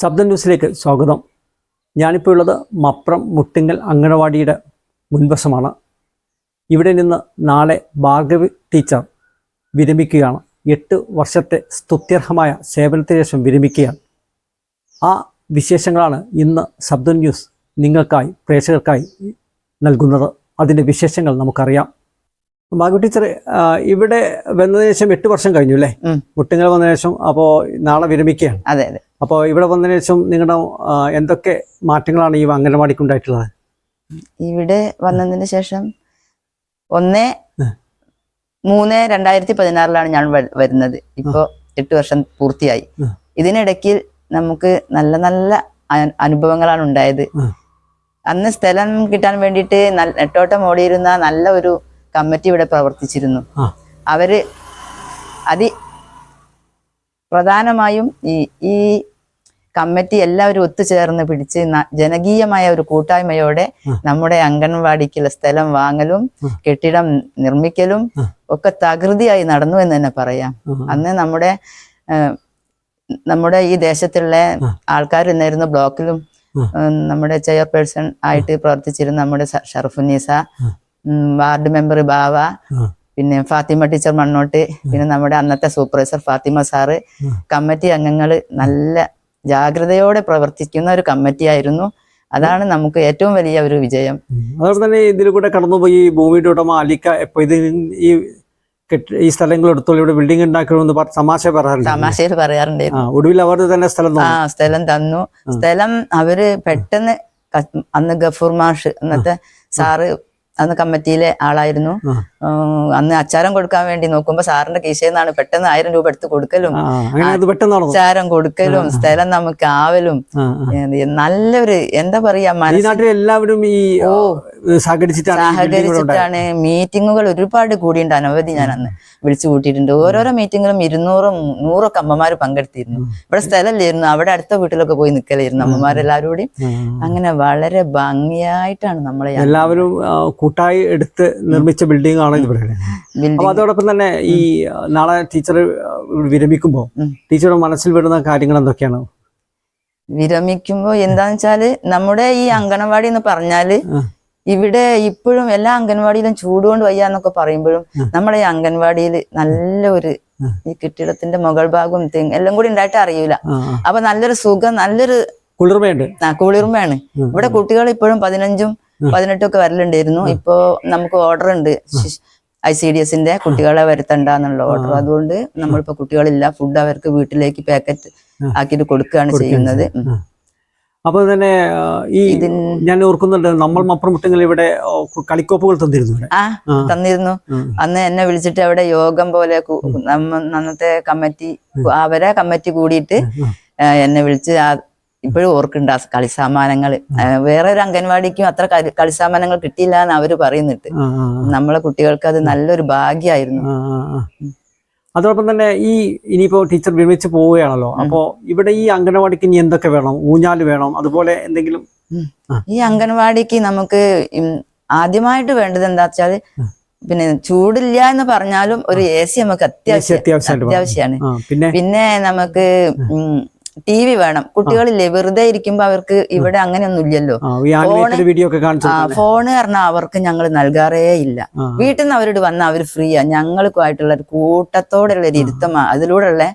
ശബ്ദ ന്യൂസിലേക്ക് സ്വാഗതം. ഞാനിപ്പോൾ ഉള്ളത് മപ്രം മുട്ടിങ്ങൽ അങ്കണവാടിയുടെ മുൻവശമാണ്. ഇവിടെ നിന്ന് നാളെ ഭാർഗവി ടീച്ചർ വിരമിക്കുകയാണ്. എട്ട് വർഷത്തെ സ്തുത്യർഹമായ സേവനത്തിന് ശേഷം വിരമിക്കുകയാണ്. ആ വിശേഷങ്ങളാണ് ഇന്ന് ശബ്ദ ന്യൂസ് നിങ്ങൾക്കായി പ്രേക്ഷകർക്കായി നൽകുന്നത്. അതിന്റെ വിശേഷങ്ങൾ നമുക്കറിയാം. ഭാർഗവി ടീച്ചർ ഇവിടെ വന്നതിന് ശേഷം എട്ട് വർഷം കഴിഞ്ഞു അല്ലേ? കുട്ടികൾ വന്നതിന് ശേഷം അപ്പോൾ നാളെ വിരമിക്കുകയാണ്. അതെ അതെ. അപ്പോൾ ഇവിടെ വന്നതിന് ശേഷം നിങ്ങളുടെ എന്തൊക്കെ മാറ്റങ്ങളാണ് ഈ അംഗനവാടിക്ക് ഉണ്ടായിട്ടുള്ളത്? ഇവിടെ വന്നതിന് ശേഷം ഒന്ന്. മൂന്ന് രണ്ടായിരത്തി പതിനാറിലാണ് ഞാൻ വരുന്നത്. ഇപ്പോ എട്ട് വർഷം പൂർത്തിയായി. ഇതിനിടയ്ക്ക് നമുക്ക് നല്ല നല്ല അനുഭവങ്ങളാണ് ഉണ്ടായത്. അന്ന് സ്ഥലം കിട്ടാൻ വേണ്ടിയിട്ട് നെട്ടോട്ടം ഓടിയിരുന്ന നല്ല ഒരു കമ്മിറ്റി ഇവിടെ പ്രവർത്തിച്ചിരുന്നു. അവർ അതി പ്രധാനമായും ഈ ഈ കമ്മിറ്റി എല്ലാവരും ഒത്തുചേർന്ന് പിടിച്ച് ജനകീയമായ ഒരു കൂട്ടായ്മയോടെ നമ്മുടെ അംഗൻവാടിക്കുള്ള സ്ഥലം വാങ്ങലും കെട്ടിടം നിർമ്മിക്കലും ഒക്കെ തകൃതിയായി നടന്നു എന്ന് തന്നെ പറയാം. അന്ന് നമ്മുടെ നമ്മുടെ ഈ ദേശത്തുള്ള. ആൾക്കാർ എന്നായിരുന്നു ബ്ലോക്കിലും നമ്മുടെ ചെയർപേഴ്സൺ ആയിട്ട് പ്രവർത്തിച്ചിരുന്ന നമ്മുടെ ഷറഫുനീസ ഷറഫുന്നീസ വാർഡ് മെമ്പർ ബാവ പിന്നെ ഫാത്തിമ ടീച്ചർ മണ്ണോട്ട് പിന്നെ നമ്മുടെ അന്നത്തെ സൂപ്പർവൈസർ ഫാത്തിമ സാറ്. കമ്മിറ്റി അംഗങ്ങൾ നല്ല ജാഗ്രതയോടെ പ്രവർത്തിക്കുന്ന ഒരു കമ്മിറ്റി ആയിരുന്നു. അതാണ് നമുക്ക് ഏറ്റവും വലിയ ഒരു വിജയം. അതുപോലെ തന്നെ ഇതിൽ കൂടെ കടന്നുപോയി ഭൂമിയുടെ ഉടമ അലിക്ക എപ്പോ ഇത് ഈ ഈ സ്ഥലങ്ങൾ എടുത്തോളൂ ഇവിടെ ബിൽഡിംഗ് ഉണ്ടാക്കണമെന്ന് തമാശ പറയാറുണ്ട്. തമാശയിൽ പറയാറുണ്ട്. ആ ഒടുവിൽ അവർ തന്നെ സ്ഥലം ആ സ്ഥലം തന്നു. സ്ഥലം അവർ പെട്ടെന്ന് അന്ന് ഗഫൂർ മാഷ് അന്നത്തെ സാറ് അന്ന് കമ്മിറ്റിയിലെ ആളായിരുന്നു. അന്ന് അച്ചാരം കൊടുക്കാൻ വേണ്ടി നോക്കുമ്പോ സാറിന്റെ കീശയിൽ നിന്നാണ് പെട്ടെന്ന് ആയിരം രൂപ എടുത്ത് കൊടുക്കലും. അച്ചാരം കൊടുക്കലും സ്ഥലം നമുക്ക് ആവലും. നല്ലൊരു എന്താ പറയാ മനസ്സിൽ എല്ലാവരും ഈ സഹകരിച്ചിട്ടാണ് മീറ്റിങ്ങുകൾ ഒരുപാട് കൂടിയുണ്ട് അനവധി ഞാൻ അന്ന് വിളിച്ചു കൂട്ടിയിട്ടുണ്ട്. ഓരോരോ മീറ്റിങ്ങിലും ഇരുന്നൂറും നൂറൊക്കെ അമ്മമാര് പങ്കെടുത്തിരുന്നു. ഇവിടെ സ്ഥലമില്ലായിരുന്നു. അവിടെ അടുത്ത വീട്ടിലൊക്കെ പോയി നിൽക്കലായിരുന്നു അമ്മമാരെല്ലാവരും കൂടി അങ്ങനെ വളരെ ഭംഗിയായിട്ടാണ് നമ്മളെ എല്ലാവരും കൂട്ടായി എടുത്ത് നിർമ്മിച്ച ബിൽഡിംഗ് ആണ് ഇത് പറയുന്നത്. അപ്പൊ അതോടൊപ്പം തന്നെ ഈ നാളെ ടീച്ചർ വിരമിക്കുമ്പോൾ ടീച്ചറുടെ മനസ്സിൽ വരുന്ന കാര്യങ്ങൾ എന്തൊക്കെയാണ്? വിരമിക്കുമ്പോ എന്താന്ന് വെച്ചാൽ നമ്മുടെ ഈ അംഗനവാടി എന്ന് പറഞ്ഞാൽ ഇവിടെ ഇപ്പോഴും എല്ലാ അംഗൻവാടിയിലും ചൂടുകൊണ്ട് വയ്യ എന്നൊക്കെ പറയുമ്പോഴും നമ്മുടെ ഈ അംഗൻവാടിയിൽ നല്ലൊരു ഈ കെട്ടിടത്തിന്റെ മുകൾ ഭാഗവും തെങ്ങ് എല്ലാം കൂടി ഉണ്ടായിട്ട് അറിയൂല. അപ്പൊ നല്ലൊരു സുഖം നല്ലൊരു കുളിർമയുണ്ട്. ആ, കുളിർമയാണ്. ഇവിടെ കുട്ടികൾ ഇപ്പോഴും പതിനഞ്ചും പതിനെട്ടും ഒക്കെ വരലുണ്ടായിരുന്നു. ഇപ്പോ നമുക്ക് ഓർഡർ ഉണ്ട് ഐ സി ഡി എസിന്റെ കുട്ടികളെ വരുത്തണ്ടെന്നുള്ള ഓർഡർ. അതുകൊണ്ട് നമ്മളിപ്പോ കുട്ടികളില്ല. ഫുഡ് അവർക്ക് വീട്ടിലേക്ക് പാക്കറ്റ് ആക്കിട്ട് ആക്കിയിട്ട് കൊടുക്കുകയാണ് ചെയ്യുന്നത്. അപ്പോൾ അപ്പൊ തന്നെ ഈ ഞാൻ ഓർക്കുന്നുണ്ട് നമ്മൾ മപ്പുറം മുട്ടങ്ങൾ ഇവിടെ കളിക്കോപ്പുകൾ തന്നിരുന്നു ആ. തന്നിരുന്നു. അന്ന് എന്നെ വിളിച്ചിട്ട് അവിടെ യോഗം പോലെ അന്നത്തെ കമ്മിറ്റി അവരെ കമ്മിറ്റി കൂടിയിട്ട് എന്നെ വിളിച്ച് ഇപ്പോഴും ഓർക്കുണ്ട് ആ കളിസാമാനങ്ങൾ വേറെ ഒരു അംഗൻവാടിക്കും അത്ര കളി- കളിസാമാനങ്ങൾ കിട്ടിയില്ല എന്ന് അവർ പറയുന്നുണ്ട്. നമ്മളെ കുട്ടികൾക്ക് അത് നല്ലൊരു ഭാഗ്യമായിരുന്നു. അതോടൊപ്പം തന്നെ ഈ ഇനിയിപ്പോ ടീച്ചർ വിരമിച്ച് പോവുകയാണല്ലോ. അപ്പോ ഇവിടെ ഈ അംഗനവാടിക്ക് ഇനി എന്തൊക്കെ വേണം? ഊഞ്ഞാൽ വേണം അതുപോലെ എന്തെങ്കിലും? ഈ അംഗൻവാടിക്ക് നമുക്ക് ആദ്യമായിട്ട് വേണ്ടത് എന്താ വെച്ചാൽ പിന്നെ ചൂടില്ല എന്ന് പറഞ്ഞാലും ഒരു എ സി നമുക്ക് അത്യാവശ്യം അത്യാവശ്യമാണ്. പിന്നെ? പിന്നെ നമുക്ക് ടി വി വേണം. കുട്ടികളില്ലേ വെറുതെ ഇരിക്കുമ്പോ അവർക്ക് ഇവിടെ അങ്ങനെയൊന്നും ഇല്ലല്ലോ ഫോണ് പറഞ്ഞാൽ അവർക്ക് ഞങ്ങൾ നൽകാറേ ഇല്ല. വീട്ടിൽ നിന്ന് അവരോട് വന്ന അവർ ഫ്രീയാ. ഞങ്ങൾക്കുമായിട്ടുള്ള ഒരു കൂട്ടത്തോടെയുള്ള ഒരു ഇരുത്തമാ അതിലൂടെയുള്ള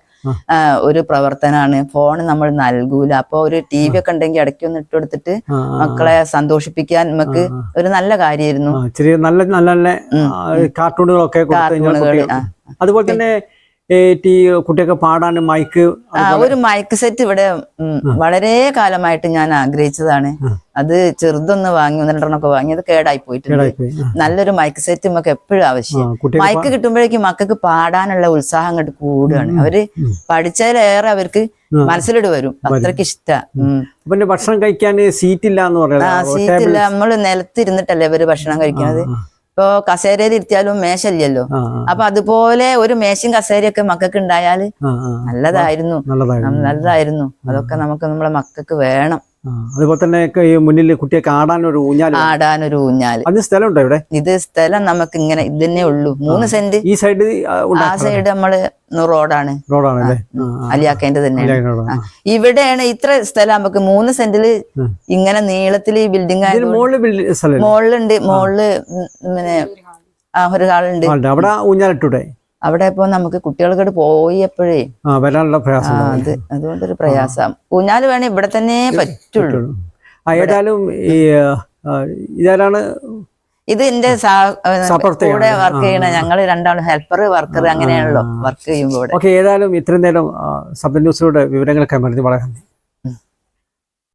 ഒരു പ്രവർത്തനമാണ് ഫോൺ നമ്മൾ നൽകൂല. അപ്പൊ ഒരു ടി വി ഒക്കെ ഉണ്ടെങ്കിൽ ഇടയ്ക്ക് ഒന്ന് ഇട്ട് കൊടുത്തിട്ട് മക്കളെ സന്തോഷിപ്പിക്കാൻ നമുക്ക് ഒരു നല്ല കാര്യമായിരുന്നു. നല്ല നല്ല കാർട്ടൂണുകളൊക്കെ അതുപോലെ തന്നെ കുട്ടിയൊക്കെ പാടാൻ മൈക്ക് ഒരു മൈക്ക് സെറ്റ് ഇവിടെ വളരെ കാലമായിട്ട് ഞാൻ ആഗ്രഹിച്ചതാണ്. അത് ചെറുതൊന്ന് വാങ്ങി ഒന്ന് വാങ്ങി അത് കേടായി പോയിട്ടുണ്ട്. നല്ലൊരു മൈക്ക് സെറ്റ് നമുക്ക് എപ്പോഴും ആവശ്യം. മൈക്ക് കിട്ടുമ്പോഴേക്കും മക്കൾക്ക് പാടാനുള്ള ഉത്സാഹം അങ്ങോട്ട് കൂടുകയാണ്. അവർ പഠിച്ചാലേറെ പഠിച്ചതിലേറെ അവർക്ക് മനസ്സിലോട് വരും. അത്രയ്ക്ക് ഇഷ്ടം. ഭക്ഷണം കഴിക്കാൻ സീറ്റ് ഇല്ല എന്ന് പറയുന്നത് സീറ്റ് ഇല്ല. നമ്മൾ നിലത്തിരുന്നിട്ടല്ലേ അവർ ഭക്ഷണം കഴിക്കുന്നത് ഇപ്പൊ കസേരയിൽ ഇരുത്തിയാലും മേശയില്ലല്ലോ. അപ്പൊ അതുപോലെ ഒരു മേശയും കസേരയൊക്കെ മക്കൾക്ക് ഉണ്ടായാൽ നല്ലതായിരുന്നു. നല്ലതായിരുന്നു. അതൊക്കെ നമുക്ക് നമ്മളെ മക്കൾക്ക് വേണം. അതുപോലെ തന്നെ മുന്നിൽ കുട്ടിയൊക്കെ ആടാനൊരു ഊഞ്ഞാൽ ആടാനൊരു ഊഞ്ഞാൽ അതിന് സ്ഥലമുണ്ടോ ഇവിടെ? ഇത് സ്ഥലം നമുക്ക് ഇങ്ങനെ ഇതന്നെ ഉള്ളൂ. മൂന്ന് സെന്റ് ഈ സൈഡ് ആ സൈഡ് നമ്മൾ റോഡാണ്. റോഡാണ് അലിയാക്കേണ്ട തന്നെയാണ്. ഇവിടെയാണ് ഇത്ര സ്ഥലം നമുക്ക് മൂന്ന് സെന്റിൽ ഇങ്ങനെ നീളത്തിൽ ഈ ബിൽഡിംഗ് ഇതിന് മോളിലുണ്ട് മോളിൽ സ്ഥലം പിന്നെ ആ ഒരു ഹാളുണ്ട്. അവിടെ ഊഞ്ഞാലിട്ടൂടെ? അവിടെ ഇപ്പൊ നമുക്ക് കുട്ടികൾക്കോട് പോയപ്പോഴേ എപ്പോഴേ വരാനുള്ള പ്രയാസം അത് അതുകൊണ്ടൊരു പ്രയാസം. ഊഞ്ഞാൽ വേണേ ഇവിടെ തന്നെ പറ്റുള്ളൂ. ഏതായാലും ഈ ഇതാരാണ്? ഇത് എന്റെ കൂടെ വർക്ക് ചെയ്യണ ഞങ്ങൾ രണ്ടാളും ഹെൽപ്പർ വർക്കർ അങ്ങനെയാണല്ലോ വർക്ക് ചെയ്യുമ്പോൾ ഏതായാലും ഇത്രയും നേരം സബ് ന്യൂസിലൂടെ വിവരങ്ങൾ കൈമാറി വളരെ നന്ദി.